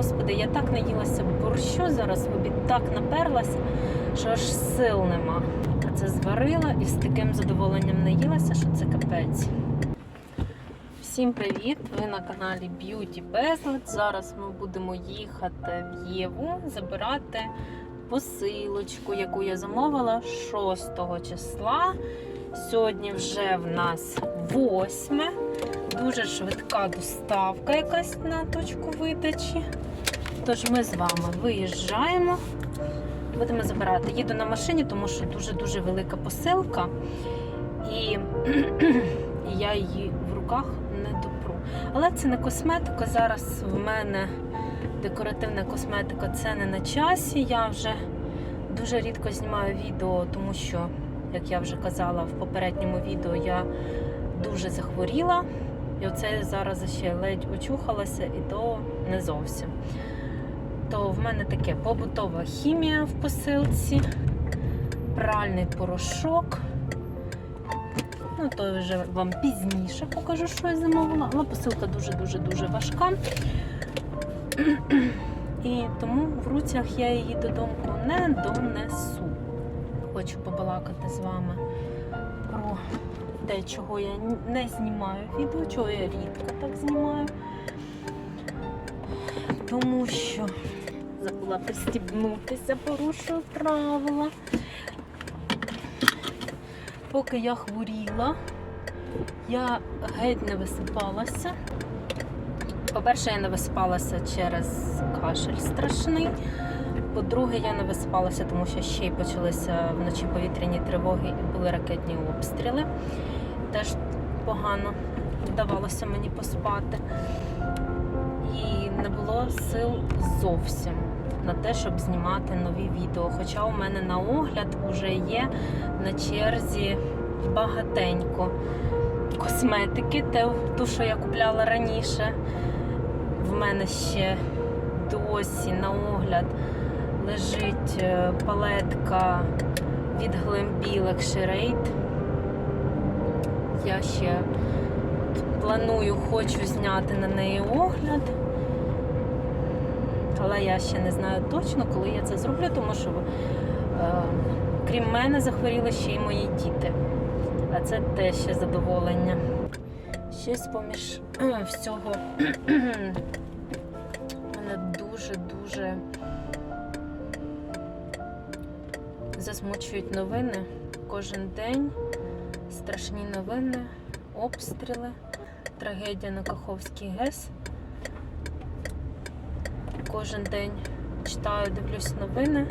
Господи, я так наїлася борщу зараз в обід, так наперлася, що аж сил нема. А це зварила і з таким задоволенням наїлася, що це капець. Всім привіт! Ви на каналі Beauty Безлад. Зараз ми будемо їхати в Єву забирати посилочку, яку я замовила 6 числа. Сьогодні вже в нас 8. Дуже швидка доставка якась на точку видачі. Тож ми з вами виїжджаємо. Будемо забирати. Їду на машині, тому що дуже-дуже велика посилка. І, я її в руках не допру. Але це не косметика. Зараз в мене декоративна косметика це не на часі. Я вже дуже рідко знімаю відео, тому що, як я вже казала в попередньому відео, я дуже захворіла. І оце зараз ще ледь очухалася, і то не зовсім. То в мене таке побутова хімія в посилці, пральний порошок. Ну, то вже вам пізніше покажу, що я замовила. Але посилка дуже-дуже-дуже важка. І тому в руцях я її додому не донесу. Хочу побалакати з вами те, чого я не знімаю відео, чого я рідко так знімаю. Тому що забула пристібнутися, порушую правила. Поки я хворіла, я геть не висипалася. По-перше, я не висипалася через кашель страшний. По-друге, я не висипалася, тому що ще й почалися вночі повітряні тривоги і були ракетні обстріли. Теж погано вдавалося мені поспати. І не було сил зовсім на те, щоб знімати нові відео. Хоча у мене на огляд вже є на черзі багатенько косметики, те, ту, що я купляла раніше. В мене ще досі на огляд лежить е, палетка від Glambi Luxury Rate. Я ще планую, хочу зняти на неї огляд. Але я ще не знаю точно, коли я це зроблю, тому що е, крім мене захворіли ще й мої діти. А це теж ще задоволення. Щось поміж е, всього мене дуже-дуже засмучують новини. Кожен день страшні новини, обстріли, трагедія на Каховський ГЕС. Кожен день читаю, дивлюсь новини.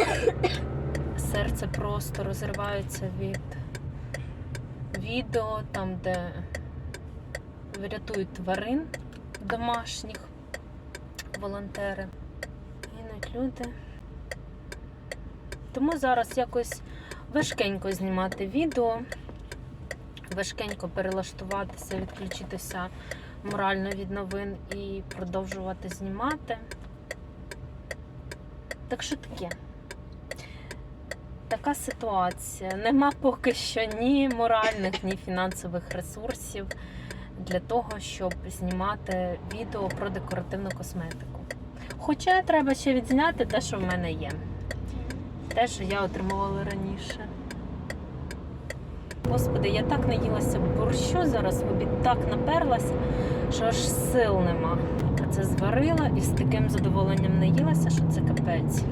Серце просто розривається від відео, там, де врятують тварин домашніх, волонтери. Гинуть люди. Тому зараз якось важкенько знімати відео, важкенько перелаштуватися, відключитися морально від новин і продовжувати знімати. Так що таке? Така ситуація. Нема поки що ні моральних, ні фінансових ресурсів для того, щоб знімати відео про декоративну косметику. Хоча треба ще відзняти те, що в мене є. Те, що я отримувала раніше. Господи, я так наїлася борщу зараз в обід, так наперлася, що аж сил нема. Це зварила і з таким задоволенням наїлася, що це капець.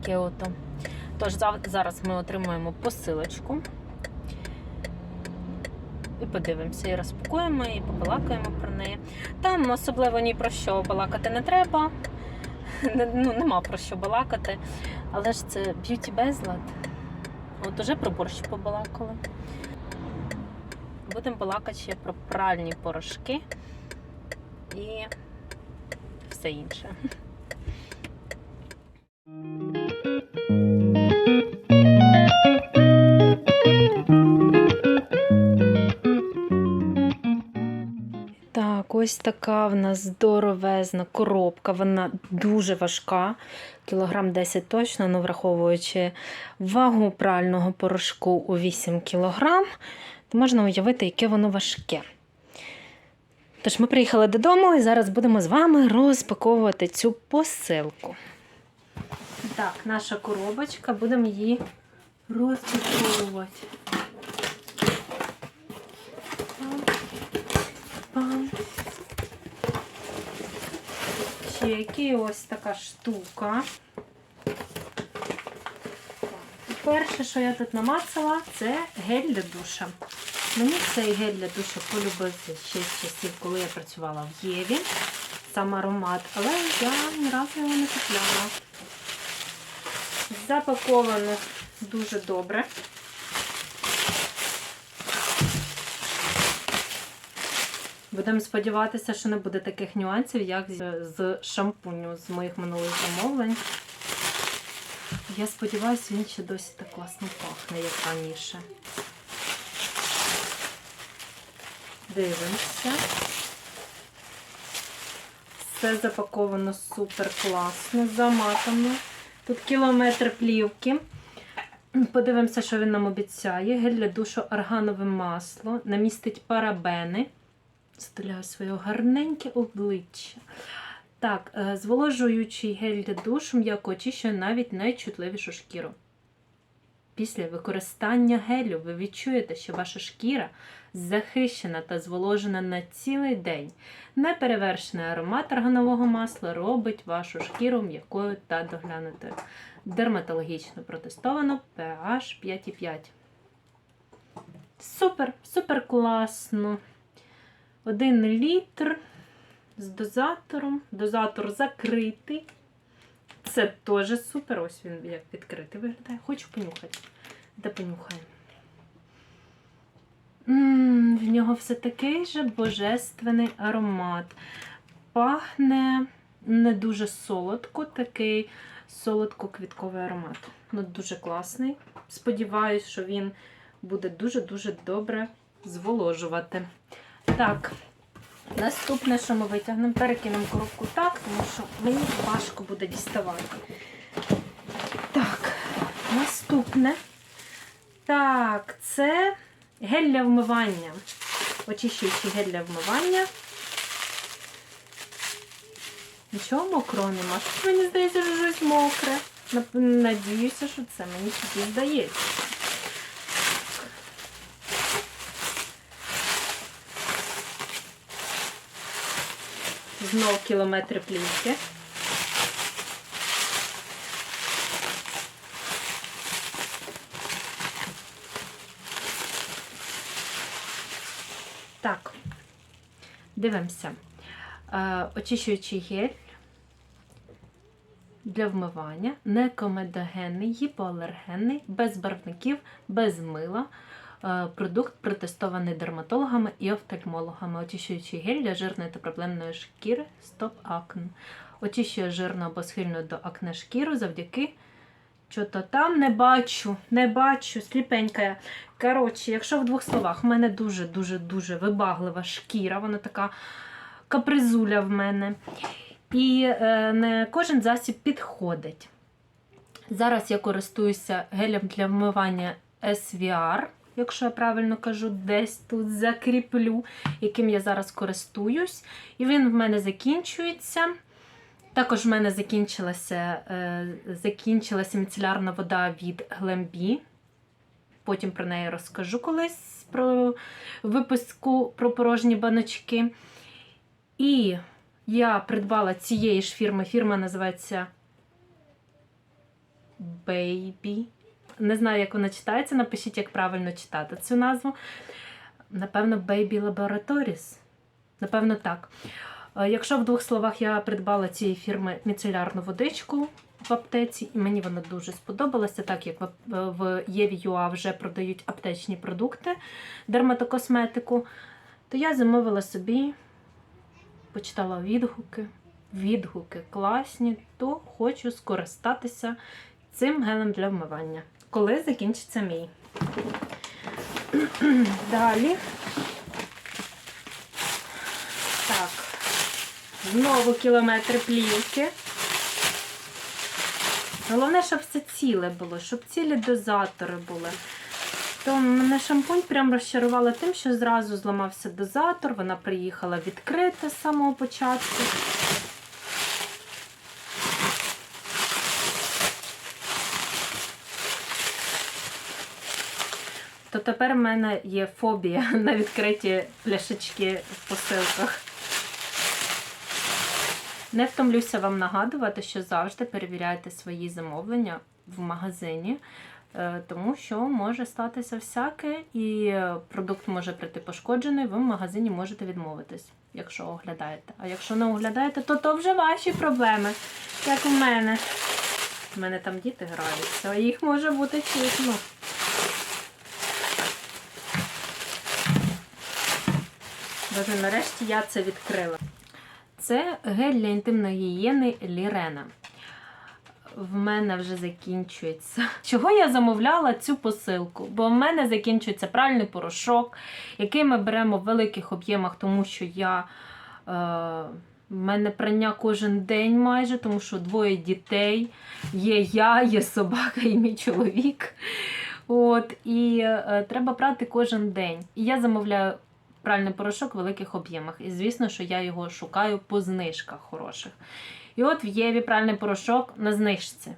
Таке ото. Тож зараз ми отримуємо посилочку. І подивимося, і розпакуємо, і побалакаємо про неї. Там особливо ні про що балакати не треба. Ну, нема про що балакати. Але ж це б'юті безлад. От уже про борщ побалакали. Будемо балакати ще про пральні порошки і все інше. Ось така в нас здоровезна коробка. Вона дуже важка, кілограм 10 точно, але враховуючи вагу прального порошку у 8 кілограм, то можна уявити, яке воно важке. Тож ми приїхали додому і зараз будемо з вами розпаковувати цю посилку. Так, наша коробочка, будемо її розпаковувати. Чеки, ось така штука. Перше, що я тут намацала, це гель для душа. Мені цей гель для душу полюбився ще з часів, коли я працювала в Єві. Сам аромат, але я ні разу його не купляла. Запаковано дуже добре. Будемо сподіватися, що не буде таких нюансів, як з- шампуню з моїх минулих замовлень. Я сподіваюся, він ще досі так класно пахне, як раніше. Дивимося. Все запаковано супер класно, заматано. Тут кілометр плівки. Подивимося, що він нам обіцяє. Гель для душу органове масло. Намістить парабени. Вставляю своє гарненьке обличчя. Так, е, зволожуючий гель для душу м'яко очищує навіть найчутливішу шкіру. Після використання гелю ви відчуєте, що ваша шкіра захищена та зволожена на цілий день. Неперевершений аромат органового масла робить вашу шкіру м'якою та доглянутою. Дерматологічно протестовано pH 5,5. Супер, супер класно. Один літр з дозатором. Дозатор закритий. Це теж супер. Ось він як відкритий виглядає. Хочу понюхати. Де понюхаємо? В нього все такий же божественний аромат. Пахне не дуже солодко, такий солодко-квітковий аромат. Ну, дуже класний. Сподіваюсь, що він буде дуже-дуже добре зволожувати. Так, наступне, що ми витягнемо, перекинемо коробку так, тому що мені важко буде діставати. Так, наступне. Так, це гель для вмивання. Очищуючий гель для вмивання. Нічого мокрого нема. Мені здається, що щось мокре. Надіюся, що це мені тільки здається. Знов кілометри плівки. Так, дивимося. Е, очищуючий гель для вмивання, некомедогенний, гіпоалергенний, без барвників, без мила. Е, Продукт протестований дерматологами і офтальмологами. Очищуючий гель для жирної та проблемної шкіри Стоп Акн. Очищує жирну або схильну до акне шкіру завдяки. Що-то там не бачу, не бачу, сліпенька. я. Коротше, якщо в двох словах, в мене дуже-дуже-дуже вибаглива шкіра, вона така капризуля в мене. І е, не кожен засіб підходить. Зараз я користуюся гелем для вмивання SVR, якщо я правильно кажу, десь тут закріплю, яким я зараз користуюсь. І він в мене закінчується. Також в мене закінчилася, е, закінчилася міцелярна вода від Глембі. Потім про неї розкажу колись про випуску про порожні баночки. І я придбала цієї ж фірми. Фірма називається Baby. Не знаю, як вона читається. Напишіть, як правильно читати цю назву. Напевно, Baby Laboratories. Напевно, так. Е, Якщо в двох словах я придбала цієї фірми міцелярну водичку в аптеці, і мені вона дуже сподобалася, так як в в Єві.ua вже продають аптечні продукти, дерматокосметику, то я замовила собі, почитала відгуки. Відгуки класні, то хочу скористатися цим гелем для вмивання. Коли закінчиться мій. Далі. Так. Знову кілометри плівки. Головне, щоб все ціле було, щоб цілі дозатори були. То мене шампунь прям розчарувала тим, що зразу зламався дозатор. Вона приїхала відкрита з самого початку. То тепер в мене є фобія на відкриті пляшечки в посилках. Не втомлюся вам нагадувати, що завжди перевіряйте свої замовлення в магазині, е, тому що може статися всяке, і продукт може прийти пошкоджений, ви в магазині можете відмовитись, якщо оглядаєте. А якщо не оглядаєте, то то вже ваші проблеми, як у мене. У мене там діти граються, їх може бути чутно. Боже, нарешті я це відкрила. Це гель для інтимної гігієни Лірена. В мене вже закінчується. Чого я замовляла цю посилку? Бо в мене закінчується пральний порошок, який ми беремо в великих об'ємах, тому що я. Е, в мене прання кожен день майже, тому що двоє дітей. Є я, є собака і мій чоловік. От, і е, треба прати кожен день. І я замовляю пральний порошок в великих об'ємах. І звісно, що я його шукаю по знижках хороших. І от в Єві пральний порошок на знижці.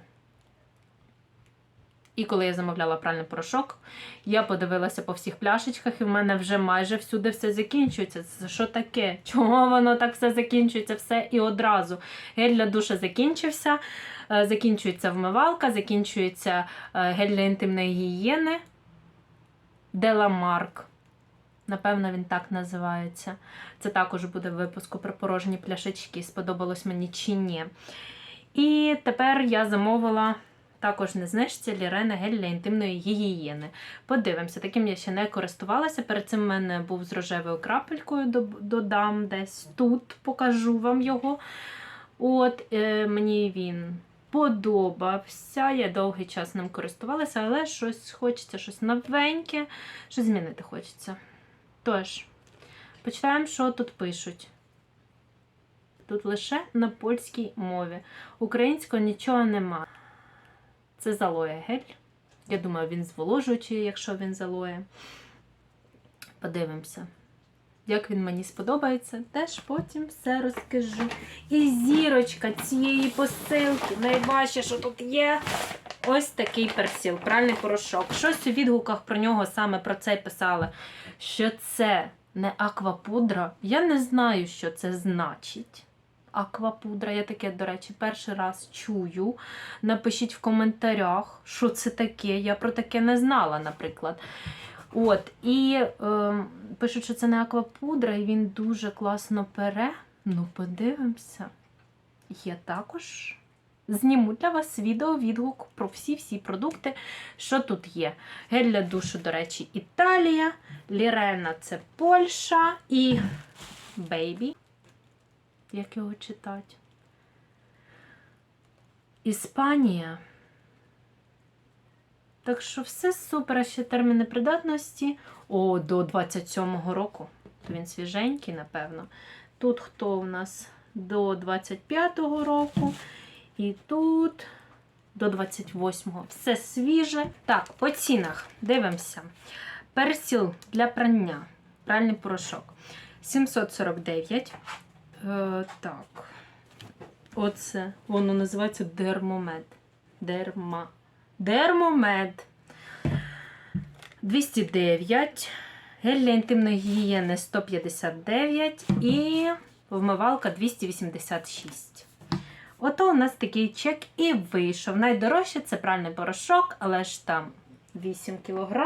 І коли я замовляла пральний порошок, я подивилася по всіх пляшечках, і в мене вже майже всюди все закінчується. Це що таке? Чому воно так все закінчується? Все і одразу. Гель для душа закінчився, е, закінчується вмивалка, закінчується е, гель для інтимної гігієни. Деламарк. Напевно, він так називається. Це також буде в випуску про порожні пляшечки. Сподобалось мені чи ні. І тепер я замовила також не знижці Лірена гель для інтимної гігієни. Подивимося, таким я ще не користувалася. Перед цим в мене був з рожевою крапелькою, додам десь тут, покажу вам його. От е, мені він подобався. Я довгий час ним користувалася, але щось хочеться, щось новеньке, щось змінити хочеться. Тож, почитаємо, що тут пишуть. Тут лише на польській мові. Українського нічого нема. Це залоє гель. Я думаю, він зволожуючий, якщо він залоє. Подивимося. Як він мені сподобається, теж потім все розкажу. І зірочка цієї посилки. Найважче, що тут є. Ось такий персіл, пральний порошок. Щось у відгуках про нього саме про це писали. Що це не аквапудра. Я не знаю, що це значить. Аквапудра, я таке, до речі, перший раз чую. Напишіть в коментарях, що це таке. Я про таке не знала, наприклад. От, і е, пишуть, що це не аквапудра, і він дуже класно пере. Ну, подивимося. Я також зніму для вас відео відгук про всі-всі продукти, що тут є. Гель для душу, до речі, Італія, Лірена це Польща і Бейбі. Як його читати? Іспанія. Так що все супер, а ще терміни придатності. О, до 27-го року. То він свіженький, напевно. Тут хто у нас до 25-го року. І тут до 28-го. Все свіже. Так, по цінах дивимося. Персіл для прання. Пральний порошок. 749. Е, так. Оце воно називається дермомед. Дерма. Дермомед. 209. Гель для інтимної гігієни 159 і вмивалка 286. Ото у нас такий чек і вийшов. Найдорожче це пральний порошок, але ж там 8 кг.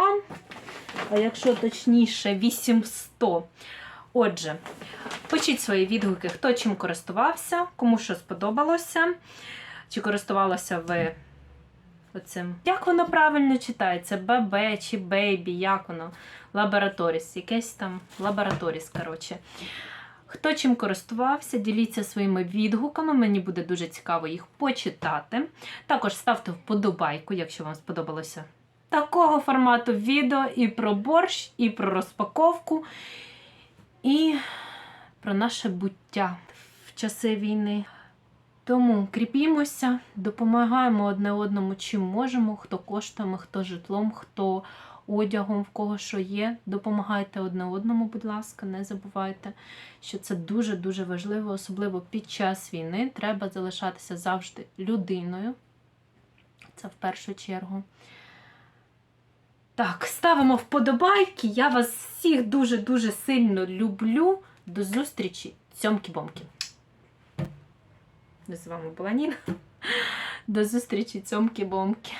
А якщо точніше, 800. Отже, пишіть свої відгуки, хто чим користувався, кому що сподобалося. Чи користувалися ви оцим? Як воно правильно читається? ББ чи бейбі, як воно? Лабораторіс, якесь там лабораторіс, коротше. Хто чим користувався, діліться своїми відгуками, мені буде дуже цікаво їх почитати. Також ставте вподобайку, якщо вам сподобалося такого формату відео і про борщ, і про розпаковку, і про наше буття в часи війни. Тому кріпімося, допомагаємо одне одному чим можемо, хто коштами, хто житлом, хто одягом, в кого що є. Допомагайте одне одному, будь ласка, не забувайте, що це дуже-дуже важливо, особливо під час війни. Треба залишатися завжди людиною. Це в першу чергу. Так, ставимо вподобайки. Я вас всіх дуже-дуже сильно люблю. До зустрічі, цьомки-бомки. З вами була Ніна. До зустрічі, цьомки-бомки.